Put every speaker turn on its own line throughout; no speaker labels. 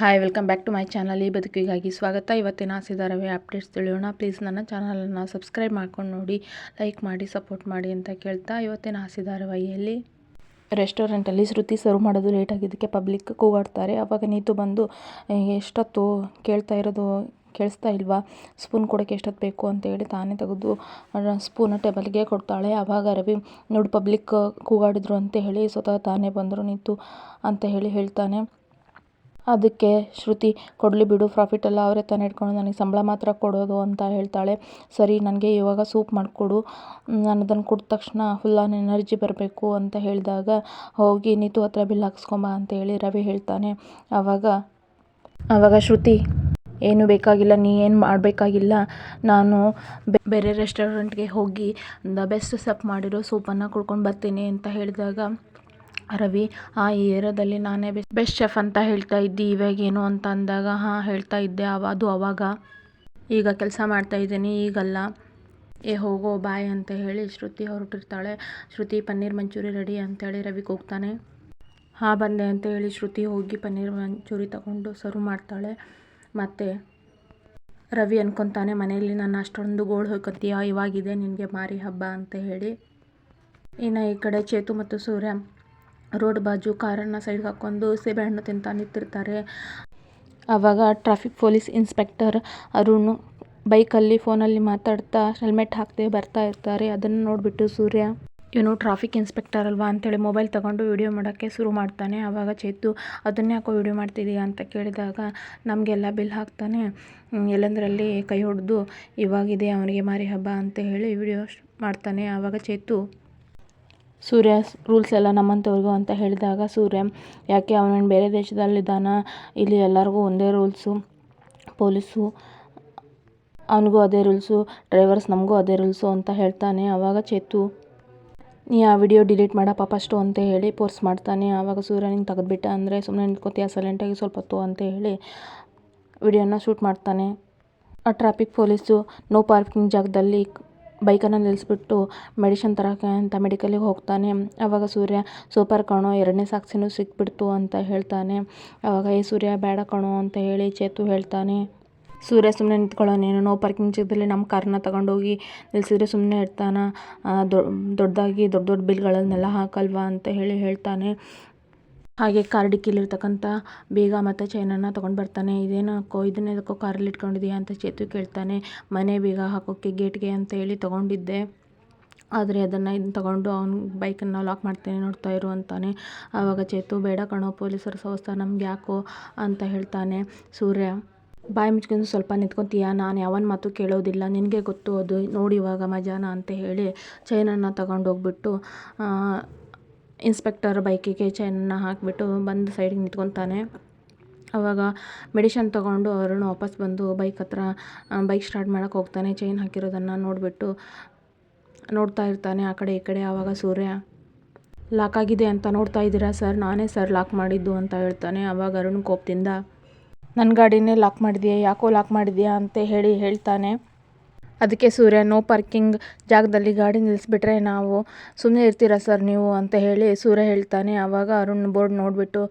Hi welcome back to my channel ಈ ಬದುಕಿಗಾಗಿ ಸ್ವಾಗತ. ಇವತ್ತಿನ ಆಸೆದಾರವೇ ಅಪ್ಡೇಟ್ಸ್ ತಿಳಿಯೋಣ. ಪ್ಲೀಸ್ ನನ್ನ ಚಾನಲನ್ನು ಸಬ್ಸ್ಕ್ರೈಬ್ ಮಾಡ್ಕೊಂಡು ನೋಡಿ ಲೈಕ್ ಮಾಡಿ ಸಪೋರ್ಟ್ ಮಾಡಿ ಅಂತ ಕೇಳ್ತಾ ಇವತ್ತಿನ ಆಸೆ ಧಾರಾವಾಹಿಯಲ್ಲಿ ರೆಸ್ಟೋರೆಂಟಲ್ಲಿ ಶ್ರುತಿ ಸರ್ವ್ ಮಾಡೋದು ಲೇಟ್ ಆಗಿದ್ದಕ್ಕೆ ಪಬ್ಲಿಕ್ ಕೂಗಾಡ್ತಾರೆ. ಅವಾಗ ನೀತು ಬಂದು ಎಷ್ಟೊತ್ತು ಕೇಳ್ತಾ ಇರೋದು, ಕೇಳಿಸ್ತಾ ಇಲ್ವಾ? ಸ್ಪೂನ್ ಕೊಡೋಕ್ಕೆ ಎಷ್ಟೊತ್ತು ಬೇಕು? ಅಂತ ಹೇಳಿ ತಾನೇ ತೆಗೆದು ಸ್ಪೂನ ಟೇಬಲ್ಗೆ ಕೊಡ್ತಾಳೆ. ಆವಾಗ ರವಿ, ನೋಡು ಪಬ್ಲಿಕ್ ಕೂಗಾಡಿದ್ರು ಅಂತ ಹೇಳಿ ಸ್ವತಃ ತಾನೇ ಬಂದರು ನಿಂತು ಅಂತ ಹೇಳಿ ಹೇಳ್ತಾನೆ. ಅದಕ್ಕೆ ಶ್ರುತಿ, ಕೊಡಲಿ ಬಿಡು ಪ್ರಾಫಿಟ್ ಎಲ್ಲ ಅವರೇ ತಾನೇ ಇಟ್ಕೊಂಡು ನನಗೆ ಸಂಬಳ ಮಾತ್ರ ಕೊಡೋದು ಅಂತ ಹೇಳ್ತಾಳೆ. ಸರಿ, ನನಗೆ ಇವಾಗ ಸೂಪ್ ಮಾಡಿಕೊಡು. ನಾನು ಅದನ್ನು ಕುಡಿದ ತಕ್ಷಣ ಫುಲ್ ಆನ್ ಎನರ್ಜಿ ಬರಬೇಕು ಅಂತ ಹೇಳಿದಾಗ, ಹೋಗಿ ನೀತು ಹತ್ರ ಬಿಲ್ ಹಾಕ್ಸ್ಕೊಂಬ ಅಂತ ಹೇಳಿ ರವಿ ಹೇಳ್ತಾನೆ. ಆವಾಗ ಆವಾಗ ಶ್ರುತಿ, ಏನು ಬೇಕಾಗಿಲ್ಲ, ನೀ ಏನು ಮಾಡಬೇಕಾಗಿಲ್ಲ, ನಾನು ಬೇರೆ ರೆಸ್ಟೋರೆಂಟ್ಗೆ ಹೋಗಿ ದ ಬೆಸ್ಟ್ ಸಪ್ ಮಾಡಿರೋ ಸೂಪನ್ನು ಕುಡ್ಕೊಂಡು ಬರ್ತೀನಿ ಅಂತ ಹೇಳಿದಾಗ ರವಿ, ಆ ಏರ್ಯಾದಲ್ಲಿ ನಾನೇ ಬೆಸ್ಟ್ ಬೆಸ್ಟ್ ಶೆಫ್ ಅಂತ ಹೇಳ್ತಾ ಇದ್ದಿ ಇವಾಗೇನು ಅಂತ ಅಂದಾಗ, ಹಾಂ, ಹೇಳ್ತಾ ಇದ್ದೆ ಅವ, ಅದು ಅವಾಗ. ಈಗ ಕೆಲಸ ಮಾಡ್ತಾ ಇದ್ದೀನಿ, ಈಗಲ್ಲ. ಏ, ಹೋಗೋ, ಬಾಯ್ ಅಂತ ಹೇಳಿ ಶ್ರುತಿ ಹೊರಟಿರ್ತಾಳೆ. ಶ್ರುತಿ, ಪನ್ನೀರ್ ಮಂಚೂರಿ ರೆಡಿ ಅಂತೇಳಿ ರವಿಗೆ ಹೋಗ್ತಾನೆ. ಹಾಂ, ಬಂದೆ ಅಂತ ಹೇಳಿ ಶ್ರುತಿ ಹೋಗಿ ಪನ್ನೀರ್ ಮಂಚೂರಿ ತಗೊಂಡು ಸರ್ವ್ ಮಾಡ್ತಾಳೆ. ಮತ್ತು ರವಿ ಅನ್ಕೊತಾನೆ, ಮನೆಯಲ್ಲಿ ನಾನು ಅಷ್ಟೊಂದು ಗೋಳು ಹೋಗ್ಕೊತೀಯ ಇವಾಗಿದೆ ನಿನಗೆ ಮಾರಿ ಹಬ್ಬ ಅಂತ ಹೇಳಿ. ಇನ್ನು ಈ ಕಡೆ ಚೇತು ಮತ್ತು ಸೂರ್ಯ ರೋಡ್ ಬಾಜು ಕಾರನ್ನು ಸೈಡ್ಗೆ ಹಾಕ್ಕೊಂಡು ಹಣ್ಣು ತಿಂತಾ ನಿಂತಿರ್ತಾರೆ. ಆವಾಗ ಟ್ರಾಫಿಕ್ ಪೊಲೀಸ್ ಇನ್ಸ್ಪೆಕ್ಟರ್ ಅರುಣ್ ಬೈಕಲ್ಲಿ ಫೋನಲ್ಲಿ ಮಾತಾಡ್ತಾ ಹೆಲ್ಮೆಟ್ ಹಾಕದೆ ಬರ್ತಾ ಇರ್ತಾರೆ. ಅದನ್ನು ನೋಡಿಬಿಟ್ಟು ಸೂರ್ಯ, ಇವನು ಟ್ರಾಫಿಕ್ ಇನ್ಸ್ಪೆಕ್ಟರ್ ಅಲ್ವಾ? ಅಂತೇಳಿ ಮೊಬೈಲ್ ತಗೊಂಡು ವಿಡಿಯೋ ಮಾಡೋಕ್ಕೆ ಶುರು ಮಾಡ್ತಾನೆ. ಆವಾಗ ಚೇತು, ಅದನ್ನೇ ಯಾಕೋ ವಿಡಿಯೋ ಮಾಡ್ತಿದ್ದೀಯಾ ಅಂತ ಕೇಳಿದಾಗ, ನಮಗೆಲ್ಲ ಬಿಲ್ ಹಾಕ್ತಾನೆ. ಎಲ್ಲಂದರಲ್ಲಿ ಕೈ ಹೊಡೆದು ಇವಾಗಿದೆ, ಅವನಿಗೆ ಮಾರಿ ಹಬ್ಬ ಅಂತ ಹೇಳಿ ವಿಡಿಯೋ ಮಾಡ್ತಾನೆ. ಆವಾಗ ಚೇತು ಸೂರ್ಯ ರೂಲ್ಸ್ ಎಲ್ಲ ನಮ್ಮಂಥವ್ರಿಗೂ ಅಂತ ಹೇಳಿದಾಗ ಸೂರ್ಯ ಯಾಕೆ ಅವನೇನು ಬೇರೆ ದೇಶದಲ್ಲಿದ್ದಾನ? ಇಲ್ಲಿ ಎಲ್ಲರಿಗೂ ಒಂದೇ ರೂಲ್ಸು, ಪೊಲೀಸು, ಅವನಿಗೂ ಅದೇ ರೂಲ್ಸು, ಡ್ರೈವರ್ಸ್ ನಮಗೂ ಅದೇ ರೂಲ್ಸು ಅಂತ ಹೇಳ್ತಾನೆ. ಆವಾಗ ಚೇತು, ನೀ ಆ ವಿಡಿಯೋ ಡಿಲೀಟ್ ಮಾಡಪ್ಪ ಫಸ್ಟು ಅಂತ ಹೇಳಿ ಫೋರ್ಸ್ ಮಾಡ್ತಾನೆ. ಆವಾಗ ಸೂರ್ಯ, ನಿಂಗೆ ತೆಗೆದುಬಿಟ್ಟ ಅಂದರೆ ಸುಮ್ಮನೆ ನಿಂತ್ಕೋತೀಯ ಸೈಲೆಂಟಾಗಿ ಸ್ವಲ್ಪ ಹೊತ್ತು ಅಂತ ಹೇಳಿ ವಿಡಿಯೋನ ಶೂಟ್ ಮಾಡ್ತಾನೆ. ಆ ಟ್ರಾಫಿಕ್ ಪೊಲೀಸು ನೋ ಪಾರ್ಕಿಂಗ್ ಜಾಗದಲ್ಲಿ ಬೈಕನ್ನು ನಿಲ್ಲಿಸ್ಬಿಟ್ಟು ಮೆಡಿಷನ್ ತರೋಕೆ ಅಂತ ಮೆಡಿಕಲಿಗೆ ಹೋಗ್ತಾನೆ. ಆವಾಗ ಸೂರ್ಯ, ಸೂಪರ್ ಕಣೋ, ಎರಡನೇ ಸಾಕ್ಷಿನೂ ಸಿಕ್ಬಿಡ್ತು ಅಂತ ಹೇಳ್ತಾನೆ. ಆವಾಗ ಏ ಸೂರ್ಯ, ಬೇಡ ಕಣೋ ಅಂತ ಹೇಳಿ ಚೇತು ಹೇಳ್ತಾನೆ. ಸೂರ್ಯ ಸುಮ್ಮನೆ ನಿಂತ್ಕೊಳ್ಳೋನೇನು ನೋ ಪಾರ್ಕಿಂಗ್ ಜಾಗದಲ್ಲಿ ನಮ್ಮ ಕಾರನ್ನ ತಗೊಂಡೋಗಿ ನಿಲ್ಲಿಸಿದ್ರೆ ಸುಮ್ಮನೆ ಇರ್ತಾನ? ದೊಡ್ಡದಾಗಿ ದೊಡ್ಡ ದೊಡ್ಡ ಬಿಲ್ಗಳನ್ನೆಲ್ಲ ಹಾಕಲ್ವಾ? ಅಂತ ಹೇಳಿ ಹೇಳ್ತಾನೆ. ಹಾಗೆ ಕಾರ್ ಬೇಗ ಮತ್ತು ಚೈನನ್ನು ತೊಗೊಂಡು ಬರ್ತಾನೆ. ಇದೇನಕ್ಕೋ ಇದನ್ನ ಎದಕ್ಕೋ ಕಾರಲ್ಲಿ ಇಟ್ಕೊಂಡಿದೀಯ ಅಂತ ಚೇತು ಕೇಳ್ತಾನೆ. ಮನೆ ಬೇಗ ಹಾಕೋಕ್ಕೆ ಗೇಟ್ಗೆ ಅಂತ ಹೇಳಿ ತೊಗೊಂಡಿದ್ದೆ. ಆದರೆ ಅದನ್ನು ಇದನ್ನ ತಗೊಂಡು ಅವ್ನು ಬೈಕನ್ನು ಲಾಕ್ ಮಾಡ್ತೇನೆ ನೋಡ್ತಾ ಇರು ಅಂತಾನೆ. ಆವಾಗ ಚೇತು, ಬೇಡ ಕಣೋ, ಪೊಲೀಸರ ಸಂಸ್ಥೆ ನಮ್ಗೆ ಯಾಕೋ? ಅಂತ ಹೇಳ್ತಾನೆ. ಸೂರ್ಯ, ಬಾಯಿ ಮುಚ್ಕೊಂಡು ಸ್ವಲ್ಪ ನಿಂತ್ಕೊತೀಯ? ನಾನು ಯಾವನ ಮಾತು ಕೇಳೋದಿಲ್ಲ. ನಿನಗೆ ಗೊತ್ತು, ಅದು ನೋಡಿ ಇವಾಗ ಮಜಾನ ಅಂತ ಹೇಳಿ ಚೈನನ್ನು ತಗೊಂಡೋಗ್ಬಿಟ್ಟು ಇನ್ಸ್ಪೆಕ್ಟರ್ ಬೈಕಿಗೆ ಚೈನನ್ನು ಹಾಕಿಬಿಟ್ಟು ಬಂದು ಸೈಡಿಗೆ ನಿಂತ್ಕೊತಾನೆ ಅವಾಗ ಮೆಡಿಷನ್ ತೊಗೊಂಡು ಅರುಣ್ ವಾಪಸ್ ಬಂದು ಬೈಕ್ ಹತ್ರ ಬೈಕ್ ಸ್ಟಾರ್ಟ್ ಮಾಡೋಕೆ ಹೋಗ್ತಾನೆ. ಚೈನ್ ಹಾಕಿರೋದನ್ನು ನೋಡಿಬಿಟ್ಟು ನೋಡ್ತಾ ಇರ್ತಾನೆ ಆ ಕಡೆ ಈ ಕಡೆ. ಆವಾಗ ಸೂರ್ಯ, ಲಾಕ್ ಆಗಿದೆ ಅಂತ ನೋಡ್ತಾ ಇದ್ದೀರಾ ಸರ್? ನಾನೇ ಸರ್ ಲಾಕ್ ಮಾಡಿದ್ದು ಅಂತ ಹೇಳ್ತಾನೆ. ಆವಾಗ ಅರುಣ್ ಕೋಪದಿಂದ ನನ್ನ ಗಾಡಿನೇ ಲಾಕ್ ಮಾಡಿದೆಯಾ? ಯಾಕೋ ಲಾಕ್ ಮಾಡಿದೆಯಾ? ಅಂತ ಹೇಳಿ ಹೇಳ್ತಾನೆ. ಅದಕ್ಕೆ ಸೂರ್ಯ, ನೋ ಪಾರ್ಕಿಂಗ್ ಜಾಗದಲ್ಲಿ ಗಾಡಿ ನಿಲ್ಲಿಸ್ಬಿಟ್ರೆ ನಾವು ಸುಮ್ಮನೆ ಇರ್ತೀರಾ ಸರ್ ನೀವು? ಅಂತ ಹೇಳಿ ಸೂರ್ಯ ಹೇಳ್ತಾನೆ. ಆವಾಗ ಅರುಣ್ ಬೋರ್ಡ್ ನೋಡಿಬಿಟ್ಟು,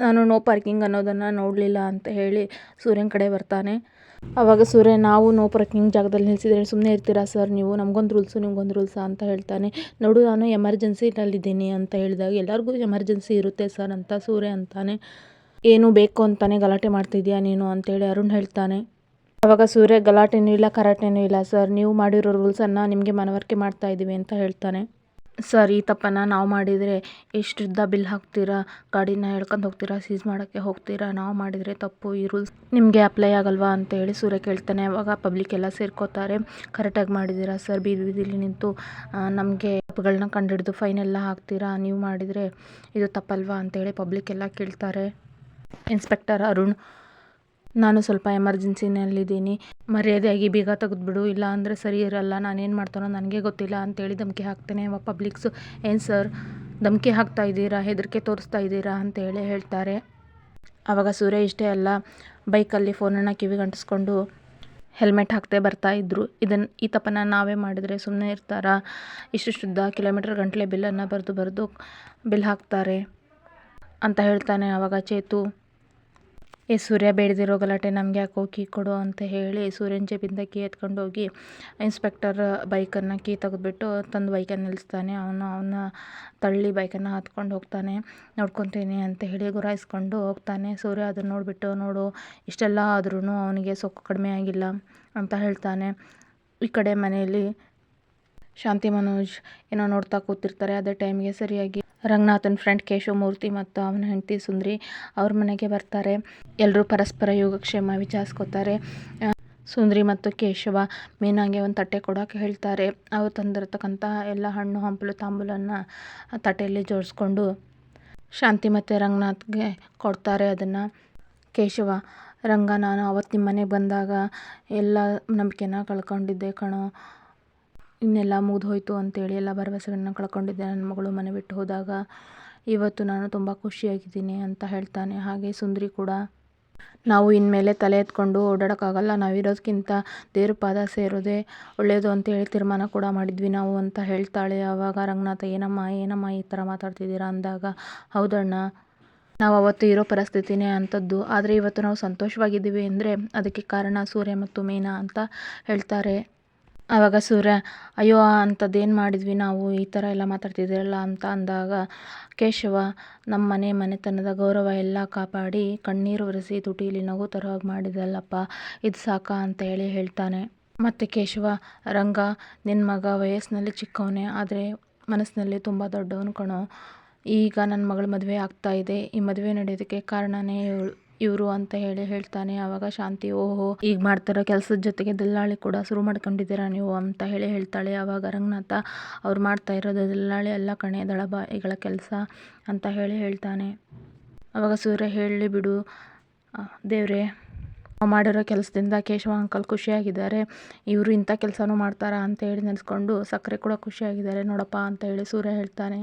ನಾನು ನೋ ಪಾರ್ಕಿಂಗ್ ಅನ್ನೋದನ್ನು ನೋಡಲಿಲ್ಲ ಅಂತ ಹೇಳಿ ಸೂರ್ಯನ ಕಡೆ ಬರ್ತಾನೆ. ಆವಾಗ ಸೂರ್ಯ, ನಾವು ನೋ ಪಾರ್ಕಿಂಗ್ ಜಾಗದಲ್ಲಿ ನಿಲ್ಸಿದ್ರೆ ಸುಮ್ಮನೆ ಇರ್ತೀರಾ ಸರ್ ನೀವು? ನಮಗೊಂದು ರೂಲ್ಸು, ನಿಮ್ಗೊಂದು ರೂಲ್ಸಾ? ಅಂತ ಹೇಳ್ತಾನೆ. ನೋಡು, ನಾನು ಎಮರ್ಜೆನ್ಸಿನಲ್ಲಿದ್ದೀನಿ ಅಂತ ಹೇಳಿದಾಗ, ಎಲ್ಲರಿಗೂ ಎಮರ್ಜೆನ್ಸಿ ಇರುತ್ತೆ ಸರ್ ಅಂತ ಸೂರ್ಯ ಅಂತಾನೆ. ಏನು ಬೇಕು ಅಂತಾನೆ ಗಲಾಟೆ ಮಾಡ್ತಿದ್ಯಾ ನೀನು? ಅಂತೇಳಿ ಅರುಣ್ ಹೇಳ್ತಾನೆ. ಅವಾಗ ಸೂರ್ಯ, ಗಲಾಟೆನೂ ಇಲ್ಲ, ಕರಾಟೆನೂ ಇಲ್ಲ. ಸರ್, ನೀವು ಮಾಡಿರೋ ರೂಲ್ಸನ್ನು ನಿಮಗೆ ಮನವರಿಕೆ ಮಾಡ್ತಾ ಇದ್ದೀವಿ ಅಂತ ಹೇಳ್ತಾನೆ. ಸರ್, ಈ ತಪ್ಪನ್ನು ನಾವು ಮಾಡಿದರೆ ಎಷ್ಟುದ್ದ ಬಿಲ್ ಹಾಕ್ತೀರಾ? ಗಾಡಿನ ಹೇಳ್ಕೊಂಡು ಹೋಗ್ತೀರಾ? ಸೀಸ್ ಮಾಡೋಕ್ಕೆ ಹೋಗ್ತೀರಾ? ನಾವು ಮಾಡಿದರೆ ತಪ್ಪು. ಈ ರೂಲ್ಸ್ ನಿಮಗೆ ಅಪ್ಲೈ ಆಗಲ್ವಾ? ಅಂತ ಹೇಳಿ ಸೂರ್ಯ ಕೇಳ್ತಾನೆ. ಅವಾಗ ಪಬ್ಲಿಕ್ ಎಲ್ಲ ಸೇರ್ಕೋತಾರೆ. ಕರೆಕ್ಟಾಗಿ ಮಾಡಿದ್ದೀರಾ ಸರ್? ಬೀದಿ ಬೀದಿಲಿ ನಿಂತು ನಮಗೆ ತಪ್ಪುಗಳನ್ನ ಕಂಡುಹಿಡಿದು ಫೈನ್ ಎಲ್ಲ ಹಾಕ್ತೀರಾ? ನೀವು ಮಾಡಿದರೆ ಇದು ತಪ್ಪಲ್ವಾ? ಅಂತೇಳಿ ಪಬ್ಲಿಕ್ ಎಲ್ಲ ಕೇಳ್ತಾರೆ. ಇನ್ಸ್ಪೆಕ್ಟರ್ ಅರುಣ್ ನಾನು ಸ್ವಲ್ಪ ಎಮರ್ಜೆನ್ಸಿನಲ್ಲಿದ್ದೀನಿ. ಮರ್ಯಾದೆಯಾಗಿ ಬೀಗ ತೆಗೆದ್ಬಿಡು. ಇಲ್ಲ ಅಂದರೆ ಸರಿ ಇರಲ್ಲ. ನಾನೇನು ಮಾಡ್ತಾನೋ ನನಗೆ ಗೊತ್ತಿಲ್ಲ ಅಂತೇಳಿ ಧಮಕಿ ಹಾಕ್ತೇನೆ. ಪಬ್ಲಿಕ್ಸು, ಏನು ಸರ್? ಧಮಕಿ ಹಾಕ್ತಾ ಇದ್ದೀರಾ? ಹೆದರಿಕೆ ತೋರಿಸ್ತಾ ಇದ್ದೀರಾ? ಅಂತೇಳಿ ಹೇಳ್ತಾರೆ. ಆವಾಗ ಸೂರ್ಯ ಇಷ್ಟೇ ಅಲ್ಲ, ಬೈಕಲ್ಲಿ ಫೋನನ್ನು ಕಿವಿಗಂಟಿಸ್ಕೊಂಡು ಹೆಲ್ಮೆಟ್ ಹಾಕ್ತೆ ಬರ್ತಾ ಇದ್ದರು ಇದನ್ನು ಈ ತಪನ ನಾವೇ ಮಾಡಿದರೆ ಸುಮ್ಮನೆ ಇರ್ತಾರಾ? ಇಷ್ಟು ಶುದ್ಧ ಕಿಲೋಮೀಟರ್ ಗಂಟಲೆ ಬಿಲ್ಲನ್ನು ಬರೆದು ಬರೆದು ಬಿಲ್ ಹಾಕ್ತಾರೆ ಅಂತ ಹೇಳ್ತಾನೆ ಆವಾಗ ಚೇತು. ಏ, ಸೂರ್ಯ ಬೇಡದಿರೋ ಗಲಾಟೆ ನಮ್ಗೆ ಯಾಕೋ ಹೋಗಿ ಕೊಡು ಅಂತ ಹೇಳಿ ಸೂರ್ಯನ ಜೇಬಿಂದ ಕೀ ಎತ್ಕೊಂಡು ಹೋಗಿ ಇನ್ಸ್ಪೆಕ್ಟರ್ ಬೈಕನ್ನು ಕೀ ತೆಗೆದ್ಬಿಟ್ಟು ತಂದು ಬೈಕನ್ನು ನಿಲ್ಲಿಸ್ತಾನೆ ಅವನು ಅವನ ತಳ್ಳಿ ಬೈಕನ್ನು ಹತ್ಕೊಂಡು ಹೋಗ್ತಾನೆ. ನೋಡ್ಕೊತೀನಿ ಅಂತ ಹೇಳಿ ಗುರಾಯಿಸ್ಕೊಂಡು ಹೋಗ್ತಾನೆ. ಸೂರ್ಯ ಅದನ್ನು ನೋಡಿಬಿಟ್ಟು, ನೋಡು, ಇಷ್ಟೆಲ್ಲ ಆದ್ರೂ ಅವನಿಗೆ ಸೊಕ್ಕು ಕಡಿಮೆ ಆಗಿಲ್ಲ ಅಂತ ಹೇಳ್ತಾನೆ. ಈ ಕಡೆ ಮನೆಯಲ್ಲಿ ಶಾಂತಿ ಮನೋಜ್ ಏನೋ ನೋಡ್ತಾ ಕೂತಿರ್ತಾರೆ. ಅದೇ ಟೈಮ್ಗೆ ಸರಿಯಾಗಿ ರಂಗನಾಥನ್ ಫ್ರೆಂಡ್ ಕೇಶವಮೂರ್ತಿ ಮತ್ತು ಅವನ ಹೆಂಡತಿ ಸುಂದ್ರಿ ಅವ್ರ ಮನೆಗೆ ಬರ್ತಾರೆ. ಎಲ್ಲರೂ ಪರಸ್ಪರ ಯೋಗಕ್ಷೇಮ ವಿಚಾರಿಸ್ಕೋತಾರೆ. ಸುಂದ್ರಿ ಮತ್ತು ಕೇಶವ ಮೀನಾಗೆ ಒಂದು ತಟ್ಟೆ ಕೊಡೋಕೆ ಹೇಳ್ತಾರೆ. ಅವ್ರು ತಂದಿರತಕ್ಕಂಥ ಎಲ್ಲ ಹಣ್ಣು, ಹಂಪಲು, ತಾಂಬೂಲನ್ನು ತಟ್ಟೆಯಲ್ಲಿ ಜೋಡಿಸ್ಕೊಂಡು ಶಾಂತಿ ಮತ್ತು ರಂಗನಾಥ್ಗೆ ಕೊಡ್ತಾರೆ ಅದನ್ನು. ಕೇಶವ, ರಂಗ, ನಾನು ಅವತ್ತು ನಿಮ್ಮ ಮನೆಗೆ ಬಂದಾಗ ಎಲ್ಲ ನಂಬಿಕೆನ ಕಳ್ಕೊಂಡಿದ್ದೆ ಕಣೋ. ಇನ್ನೆಲ್ಲ ಮುಗಿದು ಹೋಯಿತು ಅಂತೇಳಿ ಎಲ್ಲ ಭರವಸೆಗಳನ್ನ ಕಳ್ಕೊಂಡಿದ್ದೆ. ನನ್ನ ಮಗಳು ಮನೆ ಬಿಟ್ಟು ಹೋದಾಗ ಇವತ್ತು ನಾನು ತುಂಬ ಖುಷಿಯಾಗಿದ್ದೀನಿ ಅಂತ ಹೇಳ್ತಾನೆ. ಹಾಗೆ ಸುಂದರಿ ಕೂಡ. ನಾವು ಇನ್ಮೇಲೆ ತಲೆ ಎತ್ಕೊಂಡು ಓಡಾಡೋಕ್ಕಾಗಲ್ಲ. ನಾವಿರೋದಕ್ಕಿಂತ ದೇವ್ರ ಪಾದ ಸೇರೋದೇ ಒಳ್ಳೆಯದು ಅಂತೇಳಿ ತೀರ್ಮಾನ ಕೂಡ ಮಾಡಿದ್ವಿ ನಾವು ಅಂತ ಹೇಳ್ತಾಳೆ. ಆವಾಗ ರಂಗನಾಥ, ಏನಮ್ಮ ಏನಮ್ಮ ಈ ಥರ ಮಾತಾಡ್ತಿದ್ದೀರಾ? ಅಂದಾಗ ಹೌದಣ್ಣ ನಾವು ಅವತ್ತು ಇರೋ ಪರಿಸ್ಥಿತಿನೇ ಅಂಥದ್ದು. ಆದರೆ ಇವತ್ತು ನಾವು ಸಂತೋಷವಾಗಿದ್ದೀವಿ ಅಂದರೆ ಅದಕ್ಕೆ ಕಾರಣ ಸೂರ್ಯ ಮತ್ತು ಮೀನಾ ಅಂತ ಹೇಳ್ತಾರೆ. ಆವಾಗ ಸೂರ್ಯ, ಅಯ್ಯೋ, ಅಂಥದ್ದೇನು ಮಾಡಿದ್ವಿ ನಾವು? ಈ ಥರ ಎಲ್ಲ ಮಾತಾಡ್ತಿದ್ದೀರಲ್ಲ? ಅಂತ ಅಂದಾಗ, ಕೇಶವ, ನಮ್ಮ ಮನೆ ಮನೆತನದ ಗೌರವ ಎಲ್ಲ ಕಾಪಾಡಿ, ಕಣ್ಣೀರು ಒರೆಸಿ ತುಟೀಲಿ ನಗು ತರುವಾಗ ಮಾಡಿದಲ್ಲಪ್ಪ ಇದು ಸಾಕಾ? ಅಂತ ಹೇಳಿ ಹೇಳ್ತಾನೆ. ಮತ್ತು ಕೇಶವ, ರಂಗ ನಿನ್ನ ಮಗ ವಯಸ್ಸಿನಲ್ಲಿ ಚಿಕ್ಕವನೇ, ಆದರೆ ಮನಸ್ಸಿನಲ್ಲಿ ತುಂಬ ದೊಡ್ಡವನು ಕಣೋ. ಈಗ ನನ್ನ ಮಗಳ ಮದುವೆ ಆಗ್ತಾ ಇದೆ. ಈ ಮದುವೆ ನಡೆಯೋದಕ್ಕೆ ಕಾರಣನೇ ಇವಳು. ಇವರು ಅಂತ ಹೇಳಿ ಹೇಳ್ತಾನೆ ಆವಾಗ ಶಾಂತಿ ಓಹೋ ಈಗ ಮಾಡ್ತಿರೋ ಕೆಲಸದ ಜೊತೆಗೆ ದಲ್ಲಾಳಿ ಕೂಡ ಶುರು ಮಾಡ್ಕೊಂಡಿದ್ದೀರಾ ನೀವು ಅಂತ ಹೇಳಿ ಹೇಳ್ತಾಳೆ. ಆವಾಗ ರಂಗನಾಥ ಅವ್ರು ಮಾಡ್ತಾ ಇರೋದು ದಲ್ಲಾಳಿ ಎಲ್ಲ ಕಣೆ ದಳಬಾಯಿಗಳ ಕೆಲಸ ಅಂತ ಹೇಳಿ ಹೇಳ್ತಾನೆ. ಆವಾಗ ಸೂರ್ಯ ಹೇಳಿ, ಬಿಡು ದೇವ್ರೆ ಮಾಡಿರೋ ಕೆಲಸದಿಂದ ಕೇಶವ ಅಂಕಲ್ ಖುಷಿಯಾಗಿದ್ದಾರೆ. ಇವರು ಇಂಥ ಕೆಲಸನೂ ಮಾಡ್ತಾರಾ ಅಂತ ಹೇಳಿ ನೆನೆಸ್ಕೊಂಡು ಸಕ್ಕರೆ ಕೂಡ ಖುಷಿಯಾಗಿದ್ದಾರೆ ನೋಡಪ್ಪ ಅಂತ ಹೇಳಿ ಸೂರ್ಯ ಹೇಳ್ತಾನೆ.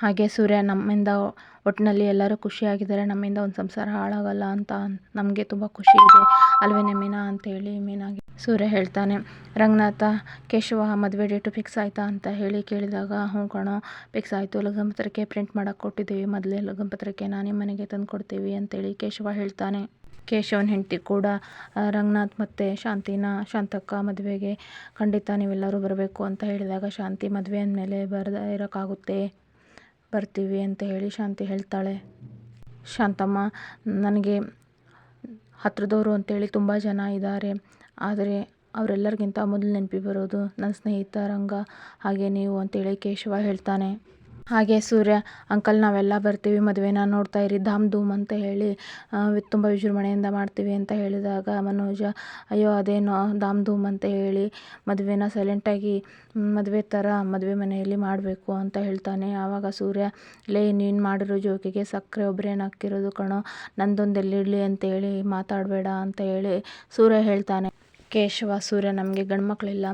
ಹಾಗೆ ಸೂರ್ಯ ನಮ್ಮಿಂದ ಒಟ್ಟಿನಲ್ಲಿ ಎಲ್ಲರೂ ಖುಷಿಯಾಗಿದ್ದಾರೆ, ನಮ್ಮಿಂದ ಒಂದು ಸಂಸಾರ ಹಾಳಾಗಲ್ಲ ಅಂತ ನಮಗೆ ತುಂಬ ಖುಷಿ ಇದೆ. ಅಲ್ವೇನೆ ಮೀನಾ ಅಂತೇಳಿ ಮೀನಾಗಿ ಸೂರ್ಯ ಹೇಳ್ತಾನೆ. ರಂಗನಾಥ, ಕೇಶವ, ಮದುವೆ ಡೇಟು ಫಿಕ್ಸ್ ಆಯಿತಾ ಅಂತ ಹೇಳಿ ಕೇಳಿದಾಗ, ಹ್ಞೂ ಕಣೋ ಫಿಕ್ಸ್ ಆಯಿತು. ಲಗ್ನಪತ್ರಿಕೆ ಪ್ರಿಂಟ್ ಮಾಡೋಕೆ ಕೊಟ್ಟಿದ್ದೀವಿ. ಮೊದಲೇ ಲಗ್ನಪತ್ರಿಕೆ ನಾನೇ ಮನೆಗೆ ತಂದು ಕೊಡ್ತೀವಿ ಅಂತೇಳಿ ಕೇಶವ ಹೇಳ್ತಾನೆ. ಕೇಶವನ ಹೆಂಡತಿ ಕೂಡ ರಂಗನಾಥ್ ಮತ್ತು ಶಾಂತಿನ, ಶಾಂತಕ್ಕ ಮದುವೆಗೆ ಖಂಡಿತ ನೀವೆಲ್ಲರೂ ಬರಬೇಕು ಅಂತ ಹೇಳಿದಾಗ, ಶಾಂತಿ ಮದುವೆ ಅಂದಮೇಲೆ ಬರದೇ ಇರೋಕ್ಕಾಗುತ್ತೆ. ಬರ್ತೀವಿ ಅಂತ ಹೇಳಿ ಶಾಂತಿ ಹೇಳ್ತಾಳೆ. ಶಾಂತಮ್ಮ, ನನಗೆ ಹತ್ರದವರು ಅಂತೇಳಿ ತುಂಬ ಜನ ಇದ್ದಾರೆ. ಆದರೆ ಅವರೆಲ್ಲರಿಗಿಂತ ಮೊದಲು ನೆನಪಿಗೆ ಬರೋದು ನನ್ನ ಸ್ನೇಹಿತ ರಂಗ, ಹಾಗೆ ನೀವು ಅಂತೇಳಿ ಕೇಶವ ಹೇಳ್ತಾನೆ. ಹಾಗೆ ಸೂರ್ಯ, ಅಂಕಲ್ ನಾವೆಲ್ಲ ಬರ್ತೀವಿ, ಮದುವೆನ ನೋಡ್ತಾ ಇರಿ, ಧಾಮ್ ಧೂಮ್ ಅಂತ ಹೇಳಿ ತುಂಬ ವಿಜೃಂಭಣೆಯಿಂದ ಮಾಡ್ತೀವಿ ಅಂತ ಹೇಳಿದಾಗ ಮನೋಜ, ಅಯ್ಯೋ ಅದೇನೋ ಧಾಮ್ ಧೂಮ್ ಅಂತ ಹೇಳಿ, ಮದುವೆನ ಸೈಲೆಂಟಾಗಿ ಮದುವೆ ಥರ ಮದುವೆ ಮನೆಯಲ್ಲಿ ಮಾಡಬೇಕು ಅಂತ ಹೇಳ್ತಾನೆ. ಆವಾಗ ಸೂರ್ಯ, ಲೇ, ನೀನು ಮಾಡಿರೋ ಜೋಕಿಗೆ ಸಕ್ಕರೆ ಒಬ್ಬರೇನು ಹಾಕಿರೋದು ಕಣೋ, ನಂದೊಂದು ಅಂತ ಹೇಳಿ ಮಾತಾಡಬೇಡ ಅಂತ ಹೇಳಿ ಸೂರ್ಯ ಹೇಳ್ತಾನೆ. ಕೇಶವ, ಸೂರ್ಯ ನಮಗೆ ಗಂಡು ಮಕ್ಕಳಿಲ್ಲ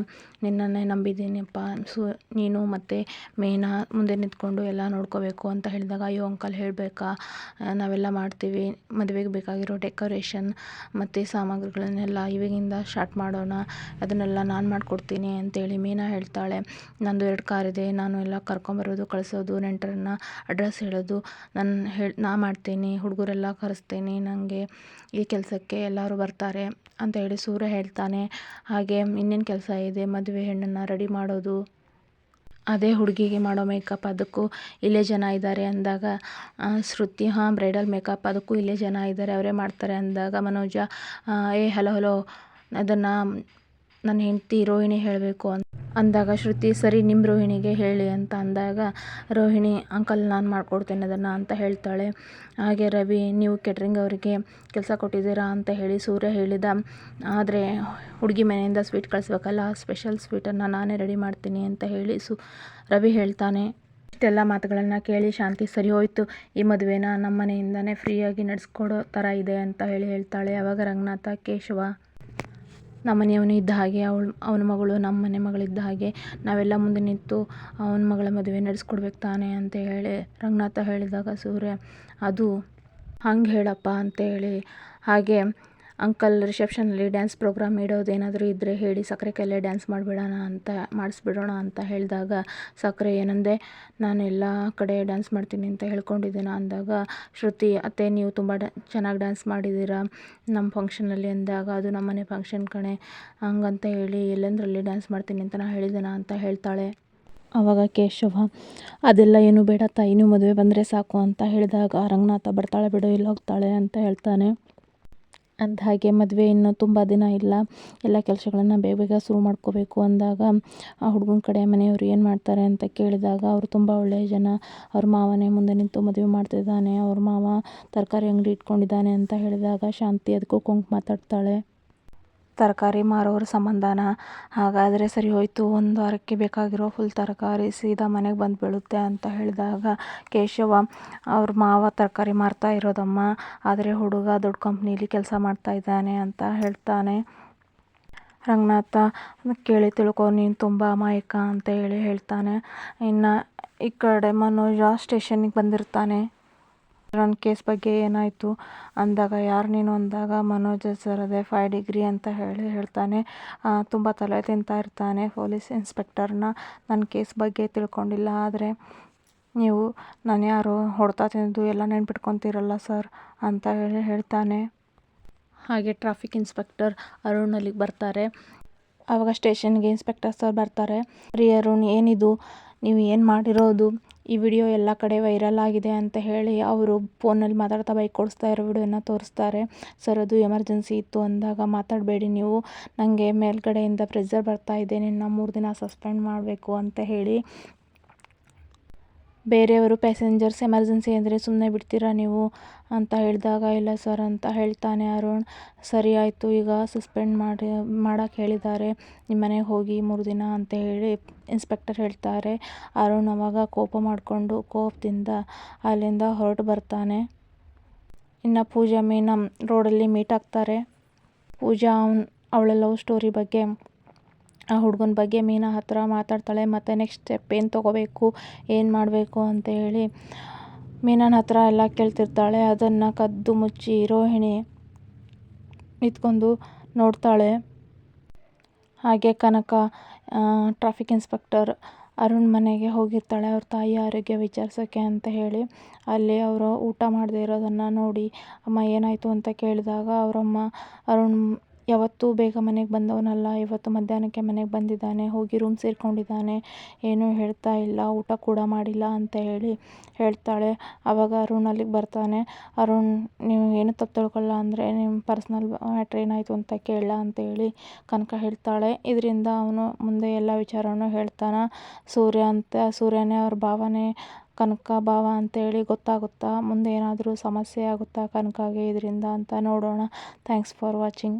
ನಿನ್ನನ್ನೇ ನಂಬಿದ್ದೀನಪ್ಪ ಸು, ನೀನು ಮತ್ತು ಮೀನಾ ಮುಂದೆ ನಿಂತ್ಕೊಂಡು ಎಲ್ಲ ನೋಡ್ಕೋಬೇಕು ಅಂತ ಹೇಳಿದಾಗ, ಅಯ್ಯೋ ಅಂಕಲ್ ಹೇಳಬೇಕಾ? ನಾವೆಲ್ಲ ಮಾಡ್ತೀವಿ. ಮದುವೆಗೆ ಬೇಕಾಗಿರೋ ಡೆಕೋರೇಷನ್ ಮತ್ತು ಸಾಮಗ್ರಿಗಳನ್ನೆಲ್ಲ ಇವಾಗಿಂದ ಸ್ಟಾರ್ಟ್ ಮಾಡೋಣ. ಅದನ್ನೆಲ್ಲ ನಾನು ಮಾಡಿಕೊಡ್ತೀನಿ ಅಂತೇಳಿ ಮೀನಾ ಹೇಳ್ತಾಳೆ. ನಂದು ಎರಡು ಕಾರ್ ಇದೆ. ನಾನು ಎಲ್ಲ ಕರ್ಕೊಂಬರೋದು, ಕಳಿಸೋದು, ನೆಂಟರನ್ನ ಅಡ್ರೆಸ್ ಹೇಳೋದು. ನಾನು ಹೇಳಿ, ನಾ ಮಾಡ್ತೀನಿ, ಹುಡುಗರೆಲ್ಲ ಕರೆಸ್ತೀನಿ. ನನಗೆ ಈ ಕೆಲಸಕ್ಕೆ ಎಲ್ಲರೂ ಬರ್ತಾರೆ ಅಂತ ಹೇಳಿ ಸೂರ್ಯ ಹೇಳ್ತಾನೆ. ಹಾಗೆ ಇನ್ನೇನು ಕೆಲಸ ಇದೆ, ಮದುವೆ ಹೆಣ್ಣನ್ನು ರೆಡಿ ಮಾಡೋದು. ಅದೇ ಹುಡುಗಿಗೆ ಮಾಡೋ ಮೇಕಪ್ ಅದಕ್ಕೂ ಇಲ್ಲೇ ಜನ ಇದ್ದಾರೆ ಅಂದಾಗ ಶ್ರುತಿ, ಹಾಂ, ಬ್ರೈಡಲ್ ಮೇಕಪ್ ಅದಕ್ಕೂ ಇಲ್ಲೇ ಜನ ಇದ್ದಾರೆ, ಅವರೇ ಮಾಡ್ತಾರೆ ಅಂದಾಗ ಮನೋಜ ಏ, ಹಲೋ ಹಲೋ, ಅದನ್ನು ನನ್ನ ಹೆಂಡತಿ ರೋಹಿಣಿ ಹೇಳಬೇಕು ಅಂತ ಅಂದಾಗ ಶ್ರುತಿ ಸರಿ ನಿಮ್ಮ ರೋಹಿಣಿಗೆ ಹೇಳಿ ಅಂತ ಅಂದಾಗ, ರೋಹಿಣಿ ಅಂಕಲ್ ನಾನು ಮಾಡ್ಕೊಡ್ತೇನೆ ಅದನ್ನು ಅಂತ ಹೇಳ್ತಾಳೆ. ಹಾಗೆ ರವಿ, ನೀವು ಕೆಟ್ರಿಂಗ್ ಅವರಿಗೆ ಕೆಲಸ ಕೊಟ್ಟಿದ್ದೀರಾ ಅಂತ ಹೇಳಿ ಸೂರ್ಯ ಹೇಳಿದ. ಆದರೆ ಹುಡುಗಿ ಮನೆಯಿಂದ ಸ್ವೀಟ್ ಕಳಿಸ್ಬೇಕಲ್ಲ ಸ್ಪೆಷಲ್ ಸ್ವೀಟನ್ನು ನಾನೇ ರೆಡಿ ಮಾಡ್ತೀನಿ ಅಂತ ಹೇಳಿ ಸು, ರವಿ ಹೇಳ್ತಾನೆ. ಇಷ್ಟೆಲ್ಲ ಮಾತುಗಳನ್ನು ಕೇಳಿ ಶಾಂತಿ, ಸರಿ ಹೋಯಿತು, ಈ ಮದುವೆನ ನಮ್ಮ ಮನೆಯಿಂದನೇ ಫ್ರೀಯಾಗಿ ನಡೆಸ್ಕೊಡೋ ಥರ ಇದೆ ಅಂತ ಹೇಳಿ ಹೇಳ್ತಾಳೆ. ಆವಾಗ ರಂಗನಾಥ, ಕೇಶವ ನಮ್ಮನೆಯವನು ಇದ್ದ ಹಾಗೆ, ಅವಳು, ಅವನ ಮಗಳು ನಮ್ಮ ಮನೆ ಮಗಳಿದ್ದ ಹಾಗೆ, ನಾವೆಲ್ಲ ಮುಂದೆ ನಿಂತು ಅವನ ಮಗಳ ಮದುವೆ ನಡೆಸ್ಕೊಡ್ಬೇಕು ತಾನೇ ಅಂತ ಹೇಳಿ ರಂಗನಾಥ ಹೇಳಿದಾಗ ಸೂರ್ಯ, ಅದು ಹಂಗೆ ಹೇಳಪ್ಪ ಅಂತ ಹೇಳಿ ಹಾಗೆ ಅಂಕಲ್ ರಿಸೆಪ್ಷನಲ್ಲಿ ಡ್ಯಾನ್ಸ್ ಪ್ರೋಗ್ರಾಮ್ ಇಡೋದು ಏನಾದರೂ ಇದ್ದರೆ ಹೇಳಿ, ಸಕ್ಕರೆ ಕೈಲೇ ಡ್ಯಾನ್ಸ್ ಮಾಡಿಬಿಡೋಣ ಅಂತ, ಮಾಡಿಸ್ಬಿಡೋಣ ಅಂತ ಹೇಳಿದಾಗ, ಸಕ್ಕರೆ ಏನಂದೆ, ನಾನು ಎಲ್ಲ ಕಡೆ ಡ್ಯಾನ್ಸ್ ಮಾಡ್ತೀನಿ ಅಂತ ಹೇಳ್ಕೊಂಡಿದ್ದೀನ? ಅಂದಾಗ, ಶ್ರುತಿ, ಅತ್ತೆ, ನೀವು ತುಂಬ ಚೆನ್ನಾಗಿ ಡ್ಯಾನ್ಸ್ ಮಾಡಿದ್ದೀರಾ? ನಮ್ಮ ಫಂಕ್ಷನಲ್ಲಿ ಅಂದಾಗ, ಅದು ನಮ್ಮನೆ ಫಂಕ್ಷನ್ ಕಣೆ, ಹಂಗಂತ ಹೇಳಿ, ಎಲ್ಲೆಂದರಲ್ಲಿ ಡ್ಯಾನ್ಸ್ ಮಾಡ್ತೀನಿ ಅಂತ ನಾನು ಹೇಳಿದ್ದೀನ ಅಂತ ಹೇಳ್ತಾಳೆ. ಆವಾಗ ಕೇಶವ, ಅದೆಲ್ಲ ಏನು ಬೇಡ ತಾಯಿ ಮದುವೆ ಬಂದರೆ ಸಾಕು, ಅಂತ ಹೇಳಿದಾಗ, ರಂಗನಾಥ ಬರ್ತಾಳೆ ಬಿಡು, ಇಲ್ಲೋಗ್ತಾಳೆ, ಅಂತ ಹೇಳ್ತಾನೆ. ಅಂದ ಹಾಗೆ ಮದುವೆ ಇನ್ನೂ ತುಂಬ ದಿನ ಇಲ್ಲ. ಎಲ್ಲ ಕೆಲಸಗಳನ್ನು ಬೇಗ ಬೇಗ ಶುರು ಮಾಡ್ಕೋಬೇಕು ಅಂದಾಗ, ಆ ಹುಡುಗನ ಕಡೆ ಮನೆಯವರು ಏನು ಮಾಡ್ತಾರೆ ಅಂತ ಕೇಳಿದಾಗ ಅವರು ತುಂಬ ಒಳ್ಳೆಯ ಜನ. ಅವ್ರ ಮಾವನೇ ಮುಂದೆ ನಿಂತು ಮದುವೆ ಮಾಡ್ತಿದ್ದಾನೆ. ಅವ್ರ ಮಾವ ತರಕಾರಿ ಅಂಗಡಿ ಇಟ್ಕೊಂಡಿದ್ದಾನೆ ಅಂತ ಹೇಳಿದಾಗ ಶಾಂತಿ ಅದಕ್ಕೂ ಕೊಂಕು ಮಾತಾಡ್ತಾಳೆ ತರಕಾರಿ ಮಾರೋರ ಸಂಬಂಧನ ಹಾಗಾದರೆ ಸರಿ ಹೋಯಿತು, ಒಂದು ವಾರಕ್ಕೆ ಬೇಕಾಗಿರೋ ಫುಲ್ ತರಕಾರಿ ಸೀದಾ ಮನೆಗೆ ಬಂದು ಬೀಳುತ್ತೆ ಅಂತ ಹೇಳಿದಾಗ ಕೇಶವ, ಅವ್ರ ಮಾವ ತರಕಾರಿ ಮಾರ್ತಾ ಇರೋದಮ್ಮ, ಆದರೆ ಹುಡುಗ ದೊಡ್ಡ ಕಂಪ್ನೀಲಿ ಕೆಲಸ ಮಾಡ್ತಾ ಇದ್ದಾನೆ ಅಂತ ಹೇಳ್ತಾನೆ. ರಂಗನಾಥ, ಕೇಳಿ ತಿಳ್ಕೊ, ನೀನು ತುಂಬ ಅಮಾಯಕ ಅಂತ ಹೇಳಿ ಹೇಳ್ತಾನೆ. ಇನ್ನು ಈ ಕಡೆ ಮನೋಜ ಸ್ಟೇಷನ್ನಿಗೆ ಬಂದಿರ್ತಾನೆ. ನನ್ನ ಕೇಸ್ ಬಗ್ಗೆ ಏನಾಯಿತು? ಅಂದಾಗ, ಯಾರು ನೀನು? ಅಂದಾಗ, ಮನೋಜ ಸರ್ ಅದೇ ಫೈವ್ ಡಿಗ್ರಿ ಅಂತ ಹೇಳಿ ಹೇಳ್ತಾನೆ. ತುಂಬ ತಲೆ ತಿಂತಾ ಇರ್ತಾನೆ ಪೊಲೀಸ್ ಇನ್ಸ್ಪೆಕ್ಟರ್ನ. ನನ್ನ ಕೇಸ್ ಬಗ್ಗೆ ತಿಳ್ಕೊಂಡಿಲ್ಲ, ಆದರೆ ನೀವು, ನಾನು ಯಾರು ಹೊಡೆತ ತಿಂದು ಎಲ್ಲ ನೆನ್ಪಿಟ್ಕೊತೀರಲ್ಲ ಸರ್ ಅಂತ ಹೇಳಿ ಹೇಳ್ತಾನೆ. ಹಾಗೆ ಟ್ರಾಫಿಕ್ ಇನ್ಸ್ಪೆಕ್ಟರ್ ಅರುಣ್ ಅಲ್ಲಿಗೆ ಬರ್ತಾರೆ. ಆವಾಗ ಸ್ಟೇಷನ್ಗೆ ಇನ್ಸ್ಪೆಕ್ಟರ್ ಸರ್ ಬರ್ತಾರೆ. ರೀ ಅರುಣ್ ಏನಿದು? ನೀವು ಏನು ಮಾಡಿರೋದು? ಈ ವಿಡಿಯೋ ಎಲ್ಲ ಕಡೆ ವೈರಲ್ ಆಗಿದೆ ಅಂತ ಹೇಳಿ ಅವರು ಫೋನಲ್ಲಿ ಮಾತಾಡ್ತಾ ಬೈಕ್ ಕೊಡಿಸ್ತಾ ಇರೋ ವಿಡಿಯೋನ ತೋರಿಸ್ತಾರೆ. ಸರ್, ಅದು ಎಮರ್ಜೆನ್ಸಿ ಇತ್ತು ಅಂದಾಗ ಮಾತಾಡಬೇಡಿ ನೀವು. ನನಗೆ ಮೇಲ್ಗಡೆಯಿಂದ ಪ್ರೆಸರ್ ಬರ್ತಾ ಇದೆ, ನಿನ್ನ ಮೂರು ದಿನ ಸಸ್ಪೆಂಡ್ ಮಾಡಬೇಕು ಅಂತ ಹೇಳಿ ಬೇರೆಯವರು ಪ್ಯಾಸೆಂಜರ್ಸ್ ಎಮರ್ಜೆನ್ಸಿ ಅಂದರೆ ಸುಮ್ಮನೆ ಬಿಡ್ತೀರಾ ನೀವು? ಅಂತ ಹೇಳಿದಾಗ, ಇಲ್ಲ ಸರ್ ಅಂತ ಹೇಳ್ತಾನೆ ಅರುಣ್. ಸರಿ ಆಯಿತು, ಈಗ ಸಸ್ಪೆಂಡ್ ಮಾಡಿ ಮಾಡೋಕ್ಕೆ ಹೇಳಿದ್ದಾರೆ. ನಿಮ್ಮ ಮನೆಗೆ ಹೋಗಿ ಮೂರು ದಿನ ಅಂತ ಹೇಳಿ ಇನ್ಸ್ಪೆಕ್ಟರ್ ಹೇಳ್ತಾರೆ. ಅರುಣ್ ಅವಾಗ ಕೋಪ ಮಾಡಿಕೊಂಡು ಕೋಪದಿಂದ ಅಲ್ಲಿಂದ ಹೊರಟು ಬರ್ತಾನೆ. ಇನ್ನು ಪೂಜಾ ಮೀನಮ್ ರೋಡಲ್ಲಿ ಮೀಟ್ ಆಗ್ತಾರೆ. ಪೂಜಾ ಅವ್ನು, ಅವಳ ಲವ್ ಸ್ಟೋರಿ ಬಗ್ಗೆ ಆ ಹುಡುಗನ ಬಗ್ಗೆ ಮೀನಾ ಹತ್ತಿರ ಮಾತಾಡ್ತಾಳೆ ಮತ್ತು ನೆಕ್ಸ್ಟ್ ಸ್ಟೆಪ್ ಏನು ತೊಗೋಬೇಕು, ಏನು ಮಾಡಬೇಕು ಅಂತ ಹೇಳಿ ಮೀನನ ಹತ್ರ ಎಲ್ಲ ಕೇಳ್ತಿರ್ತಾಳೆ. ಅದನ್ನು ಕದ್ದು ಮುಚ್ಚಿ ರೋಹಿಣಿ ನಿಂತ್ಕೊಂಡು ನೋಡ್ತಾಳೆ. ಹಾಗೆ ಕನಕ ಟ್ರಾಫಿಕ್ ಇನ್ಸ್ಪೆಕ್ಟರ್ ಅರುಣ್ ಮನೆಗೆ ಹೋಗಿರ್ತಾಳೆ. ಅವ್ರ ತಾಯಿ ಆರೋಗ್ಯ ವಿಚಾರಿಸೋಕ್ಕೆ ಅಂತ ಹೇಳಿ ಅಲ್ಲಿ ಅವರು ಊಟ ಮಾಡದೇ ಇರೋದನ್ನು ನೋಡಿ, ಅಮ್ಮ ಏನಾಯಿತು? ಅಂತ ಕೇಳಿದಾಗ ಅವರಮ್ಮ ಅರುಣ್ ಯಾವತ್ತೂ ಬೇಗ ಮನೆಗೆ ಬಂದವನಲ್ಲ, ಇವತ್ತು ಮಧ್ಯಾಹ್ನಕ್ಕೆ ಮನೆಗೆ ಬಂದಿದ್ದಾನೆ, ಹೋಗಿ ರೂಮ್ ಸೇರಿಕೊಂಡಿದ್ದಾನೆ, ಏನೂ ಹೇಳ್ತಾ ಇಲ್ಲ, ಊಟ ಕೂಡ ಮಾಡಿಲ್ಲ ಅಂತ ಹೇಳಿ ಹೇಳ್ತಾಳೆ. ಆವಾಗ ಅರುಣ್ ಅಲ್ಲಿಗೆ ಬರ್ತಾನೆ. ಅರುಣ್, ನೀವು ಏನು ತಪ್ಪು ತಿಳ್ಕೊಳ್ಳ ಅಂದರೆ ನಿಮ್ಮ ಪರ್ಸ್ನಲ್ ಮ್ಯಾಟ್ರ್ ಏನಾಯಿತು ಅಂತ ಕೇಳಲ್ಲ ಅಂತೇಳಿ ಕನಕ ಹೇಳ್ತಾಳೆ. ಇದರಿಂದ ಅವನು ಮುಂದೆ ಎಲ್ಲ ವಿಚಾರವನ್ನು ಹೇಳ್ತಾನೆ. ಸೂರ್ಯ ಅಂತ, ಸೂರ್ಯನೇ ಅವ್ರ ಭಾವನೆ, ಕನಕ ಭಾವ ಅಂತೇಳಿ ಗೊತ್ತಾಗುತ್ತಾ? ಮುಂದೆ ಏನಾದರೂ ಸಮಸ್ಯೆ ಆಗುತ್ತಾ ಕನಕಾಗೆ ಇದರಿಂದ ಅಂತ ನೋಡೋಣ. Thanks for watching